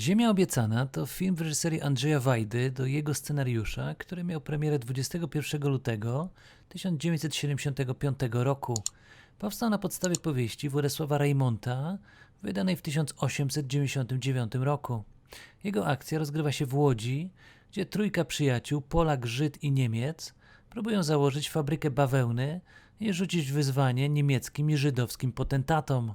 Ziemia obiecana to film w reżyserii Andrzeja Wajdy do jego scenariusza, który miał premierę 21 lutego 1975 roku. Powstał na podstawie powieści Władysława Reymonta, wydanej w 1899 roku. Jego akcja rozgrywa się w Łodzi, gdzie trójka przyjaciół, Polak, Żyd i Niemiec, próbują założyć fabrykę bawełny i rzucić wyzwanie niemieckim i żydowskim potentatom.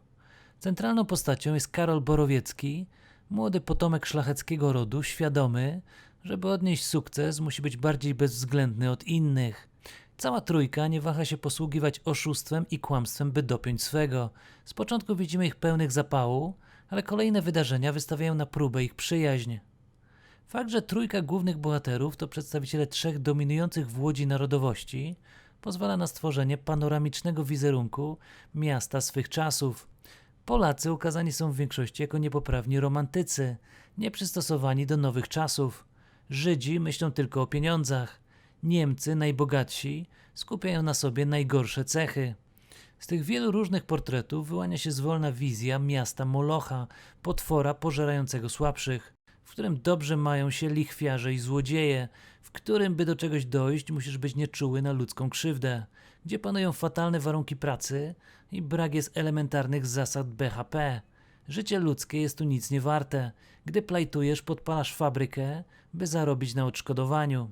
Centralną postacią jest Karol Borowiecki, młody potomek szlacheckiego rodu, świadomy, żeby odnieść sukces, musi być bardziej bezwzględny od innych. Cała trójka nie waha się posługiwać oszustwem i kłamstwem, by dopiąć swego. Z początku widzimy ich pełnych zapału, ale kolejne wydarzenia wystawiają na próbę ich przyjaźń. Fakt, że trójka głównych bohaterów to przedstawiciele trzech dominujących w Łodzi narodowości, pozwala na stworzenie panoramicznego wizerunku miasta swych czasów. Polacy ukazani są w większości jako niepoprawni romantycy, nieprzystosowani do nowych czasów. Żydzi myślą tylko o pieniądzach. Niemcy, najbogatsi, skupiają na sobie najgorsze cechy. Z tych wielu różnych portretów wyłania się zwolna wizja miasta Molocha, potwora pożerającego słabszych, w którym dobrze mają się lichwiarze i złodzieje, w którym, by do czegoś dojść, musisz być nieczuły na ludzką krzywdę, gdzie panują fatalne warunki pracy i brak jest elementarnych zasad BHP. Życie ludzkie jest tu nic nie warte. Gdy plajtujesz, podpalasz fabrykę, by zarobić na odszkodowaniu.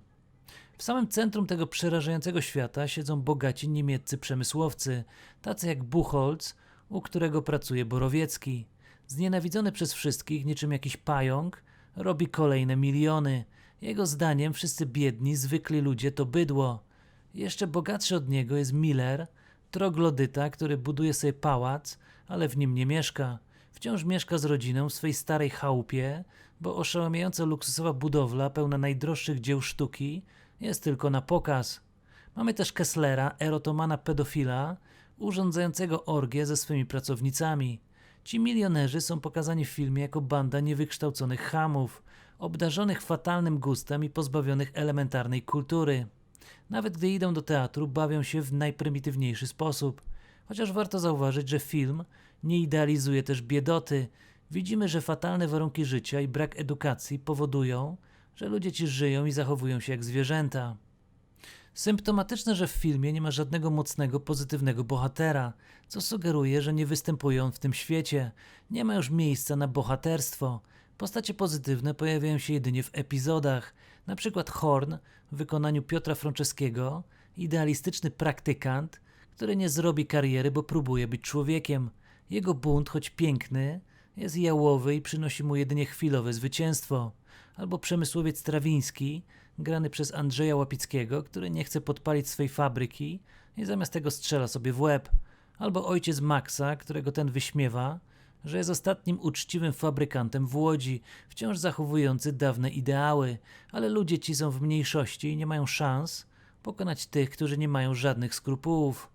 W samym centrum tego przerażającego świata siedzą bogaci niemieccy przemysłowcy, tacy jak Buchholz, u którego pracuje Borowiecki. Znienawidzony przez wszystkich, niczym jakiś pająk, robi kolejne miliony. Jego zdaniem wszyscy biedni, zwykli ludzie to bydło. Jeszcze bogatszy od niego jest Miller, troglodyta, który buduje sobie pałac, ale w nim nie mieszka. Wciąż mieszka z rodziną w swej starej chałupie, bo oszałamiająco luksusowa budowla pełna najdroższych dzieł sztuki jest tylko na pokaz. Mamy też Kesslera, erotomana pedofila, urządzającego orgię ze swymi pracownicami. Ci milionerzy są pokazani w filmie jako banda niewykształconych chamów, obdarzonych fatalnym gustem i pozbawionych elementarnej kultury. Nawet gdy idą do teatru, bawią się w najprymitywniejszy sposób. Chociaż warto zauważyć, że film nie idealizuje też biedoty. Widzimy, że fatalne warunki życia i brak edukacji powodują, że ludzie ci żyją i zachowują się jak zwierzęta. Symptomatyczne, że w filmie nie ma żadnego mocnego, pozytywnego bohatera, co sugeruje, że nie występuje on w tym świecie. Nie ma już miejsca na bohaterstwo. Postacie pozytywne pojawiają się jedynie w epizodach, na przykład Horn w wykonaniu Piotra Franceskiego, idealistyczny praktykant, który nie zrobi kariery, bo próbuje być człowiekiem. Jego bunt, choć piękny, jest jałowy i przynosi mu jedynie chwilowe zwycięstwo. Albo przemysłowiec Strawiński, grany przez Andrzeja Łapickiego, który nie chce podpalić swej fabryki i zamiast tego strzela sobie w łeb. Albo ojciec Maxa, którego ten wyśmiewa, że jest ostatnim uczciwym fabrykantem w Łodzi, wciąż zachowujący dawne ideały, ale ludzie ci są w mniejszości i nie mają szans pokonać tych, którzy nie mają żadnych skrupułów.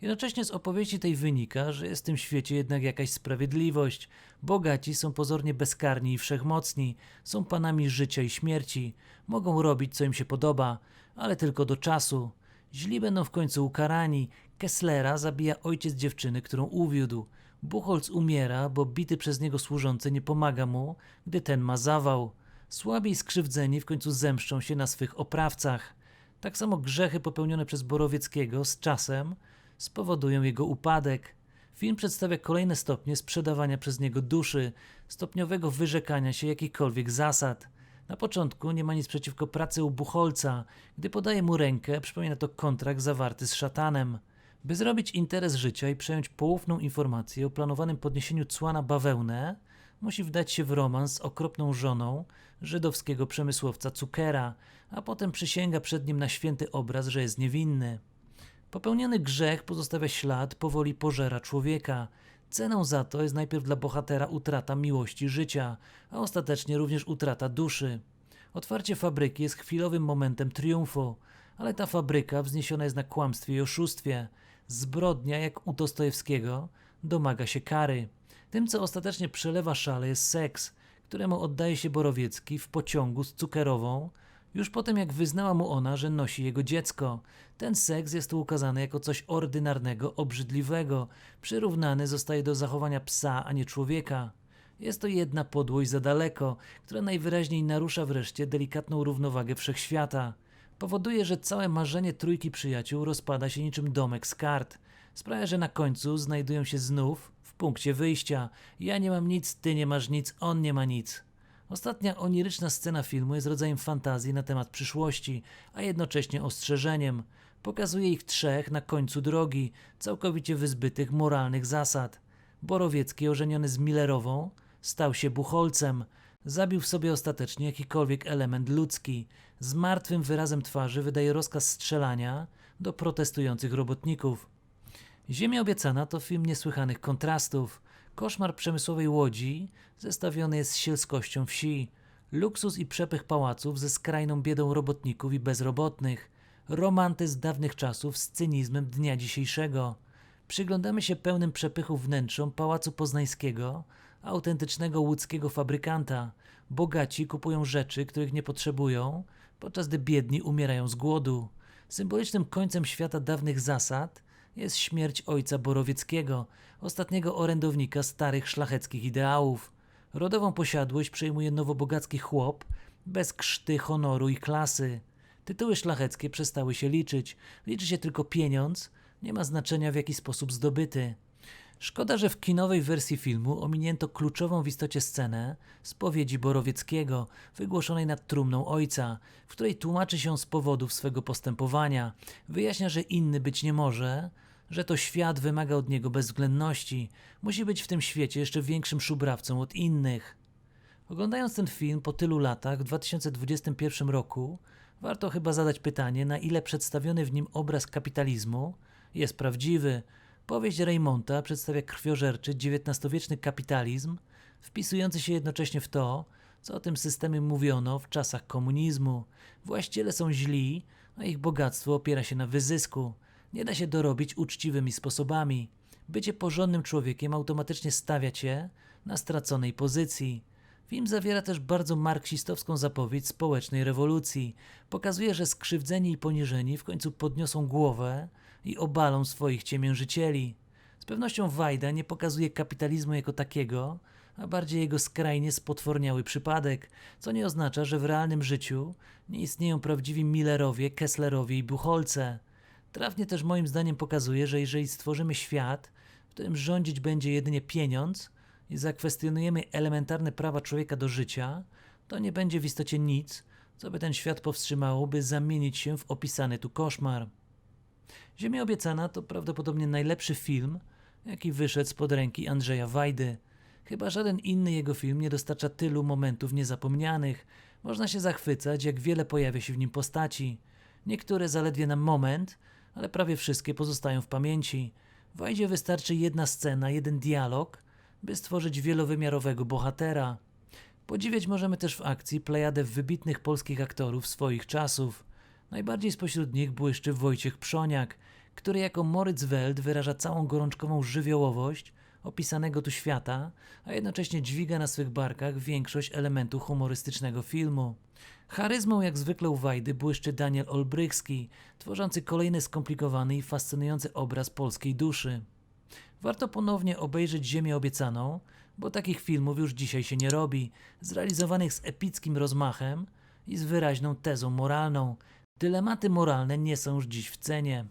Jednocześnie z opowieści tej wynika, że jest w tym świecie jednak jakaś sprawiedliwość. Bogaci są pozornie bezkarni i wszechmocni, są panami życia i śmierci, mogą robić co im się podoba, ale tylko do czasu. Źli będą w końcu ukarani. Kesslera zabija ojciec dziewczyny, którą uwiódł. Buchholz umiera, bo bity przez niego służący nie pomaga mu, gdy ten ma zawał. Słabi i skrzywdzeni w końcu zemszczą się na swych oprawcach. Tak samo grzechy popełnione przez Borowieckiego z czasem spowodują jego upadek. Film przedstawia kolejne stopnie sprzedawania przez niego duszy, stopniowego wyrzekania się jakichkolwiek zasad. Na początku nie ma nic przeciwko pracy u Buchholca. Gdy podaje mu rękę, przypomina to kontrakt zawarty z szatanem. By zrobić interes życia i przejąć poufną informację o planowanym podniesieniu cła na bawełnę, musi wdać się w romans z okropną żoną żydowskiego przemysłowca Cukera, a potem przysięga przed nim na święty obraz, że jest niewinny. Popełniony grzech pozostawia ślad, powoli pożera człowieka. Ceną za to jest najpierw dla bohatera utrata miłości życia, a ostatecznie również utrata duszy. Otwarcie fabryki jest chwilowym momentem triumfu, ale ta fabryka wzniesiona jest na kłamstwie i oszustwie. Zbrodnia, jak u Dostojewskiego, domaga się kary. Tym, co ostatecznie przelewa szale, jest seks, któremu oddaje się Borowiecki w pociągu z cukerową, już po tym, jak wyznała mu ona, że nosi jego dziecko. Ten seks jest tu ukazany jako coś ordynarnego, obrzydliwego. Przyrównany zostaje do zachowania psa, a nie człowieka. Jest to jedna podłość za daleko, która najwyraźniej narusza wreszcie delikatną równowagę wszechświata. Powoduje, że całe marzenie trójki przyjaciół rozpada się niczym domek z kart. Sprawia, że na końcu znajdują się znów w punkcie wyjścia. Ja nie mam nic, ty nie masz nic, on nie ma nic. Ostatnia oniryczna scena filmu jest rodzajem fantazji na temat przyszłości, a jednocześnie ostrzeżeniem. Pokazuje ich trzech na końcu drogi, całkowicie wyzbytych moralnych zasad. Borowiecki, ożeniony z Millerową, stał się bucholcem. Zabił w sobie ostatecznie jakikolwiek element ludzki. Z martwym wyrazem twarzy wydaje rozkaz strzelania do protestujących robotników. Ziemia obiecana to film niesłychanych kontrastów. Koszmar przemysłowej łodzi zestawiony jest z sielskością wsi. Luksus i przepych pałaców ze skrajną biedą robotników i bezrobotnych. Romantyzm dawnych czasów z cynizmem dnia dzisiejszego. Przyglądamy się pełnym przepychów wnętrzom Pałacu Poznańskiego, autentycznego łódzkiego fabrykanta. Bogaci kupują rzeczy, których nie potrzebują, podczas gdy biedni umierają z głodu. Symbolicznym końcem świata dawnych zasad jest śmierć ojca Borowieckiego, ostatniego orędownika starych szlacheckich ideałów. Rodową posiadłość przejmuje nowobogacki chłop, bez krzty, honoru i klasy. Tytuły szlacheckie przestały się liczyć. Liczy się tylko pieniądz, nie ma znaczenia w jaki sposób zdobyty. Szkoda, że w kinowej wersji filmu ominięto kluczową w istocie scenę spowiedzi Borowieckiego, wygłoszonej nad trumną ojca, w której tłumaczy się z powodów swego postępowania. Wyjaśnia, że inny być nie może, że to świat wymaga od niego bezwzględności, musi być w tym świecie jeszcze większym szubrawcą od innych. Oglądając ten film po tylu latach, w 2021 roku, warto chyba zadać pytanie, na ile przedstawiony w nim obraz kapitalizmu jest prawdziwy. Powieść Raymonta przedstawia krwiożerczy, XIX-wieczny kapitalizm, wpisujący się jednocześnie w to, co o tym systemie mówiono w czasach komunizmu. Właściciele są źli, a ich bogactwo opiera się na wyzysku. Nie da się dorobić uczciwymi sposobami. Bycie porządnym człowiekiem automatycznie stawia cię na straconej pozycji. Film zawiera też bardzo marksistowską zapowiedź społecznej rewolucji. Pokazuje, że skrzywdzeni i poniżeni w końcu podniosą głowę i obalą swoich ciemiężycieli. Z pewnością Wajda nie pokazuje kapitalizmu jako takiego, a bardziej jego skrajnie spotworniały przypadek, co nie oznacza, że w realnym życiu nie istnieją prawdziwi Millerowie, Kesslerowie i Buchholce. Trafnie też moim zdaniem pokazuje, że jeżeli stworzymy świat, w którym rządzić będzie jedynie pieniądz i zakwestionujemy elementarne prawa człowieka do życia, to nie będzie w istocie nic, co by ten świat powstrzymało, by zamienić się w opisany tu koszmar. Ziemia obiecana to prawdopodobnie najlepszy film, jaki wyszedł spod ręki Andrzeja Wajdy. Chyba żaden inny jego film nie dostarcza tylu momentów niezapomnianych. Można się zachwycać, jak wiele pojawia się w nim postaci. Niektóre zaledwie na moment, ale prawie wszystkie pozostają w pamięci. Wajdzie wystarczy jedna scena, jeden dialog, by stworzyć wielowymiarowego bohatera. Podziwiać możemy też w akcji plejadę wybitnych polskich aktorów swoich czasów. Najbardziej spośród nich błyszczy Wojciech Przoniak, który jako Moritz Welt wyraża całą gorączkową żywiołowość opisanego tu świata, a jednocześnie dźwiga na swych barkach większość elementów humorystycznego filmu. Charyzmą jak zwykle u Wajdy błyszczy Daniel Olbrychski, tworzący kolejny skomplikowany i fascynujący obraz polskiej duszy. Warto ponownie obejrzeć Ziemię Obiecaną, bo takich filmów już dzisiaj się nie robi, zrealizowanych z epickim rozmachem i z wyraźną tezą moralną. Dylematy moralne nie są już dziś w cenie.